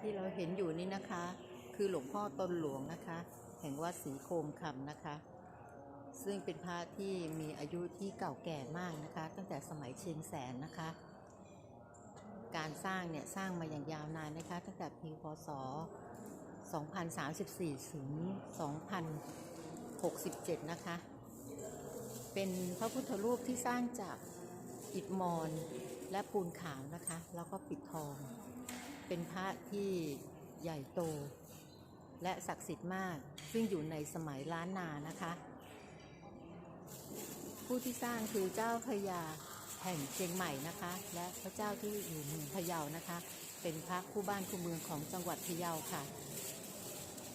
ที่เราเห็นอยู่นี่นะคะ คือหลวงพ่อตนหลวงนะคะ แห่งวัดศรีโคมคำนะคะ ซึ่งเป็นพระที่มีอายุที่เก่าแก่มากนะคะ ตั้งแต่สมัยเชียงแสนนะคะ การสร้างเนี่ยสร้างมาอย่างยาวนานนะคะ ตั้งแต่ปีพศ 2034 ถึง 2067 นะคะ เป็นพระพุทธรูปที่สร้างจากอิฐมอน และปูนขาวนะคะ แล้วก็ปิดทอง เป็นพระที่ใหญ่โต และศักดิ์สิทธิ์มาก ซึ่งอยู่ในสมัยล้านนานะคะ ผู้ที่สร้างคือเจ้าพระยาแห่งเชียงใหม่นะคะ และพระเจ้าที่อยู่เมืองพะเยานะคะ เป็นพระคู่บ้านคู่เมืองของจังหวัดพะเยาค่ะ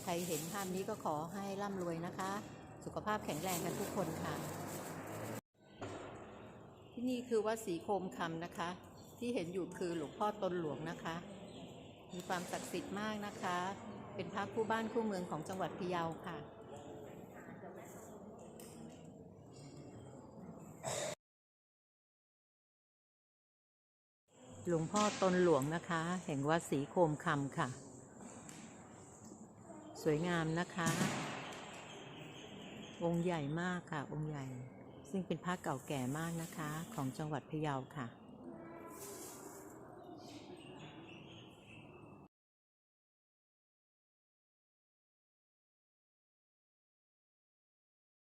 ใครเห็นภาพนี้ก็ขอให้ร่ำรวยนะคะ สุขภาพแข็งแรงกันทุกคนค่ะ ที่นี่คือวัดศรีโคมคำนะคะ ที่เห็นอยู่คือหลวงพ่อตนหลวงนะคะ มีความศักดิ์สิทธิ์มากนะคะ เป็นพระคู่บ้านคู่เมืองของจังหวัดพะเยาค่ะหลวงพ่อตนหลวงนะคะ แห่งวัดศรีโคมคำค่ะ สวยงามนะคะ องค์ใหญ่มากค่ะ องค์ใหญ่ ซึ่งเป็นพระเก่าแก่มากนะคะ ของจังหวัดพะเยาค่ะ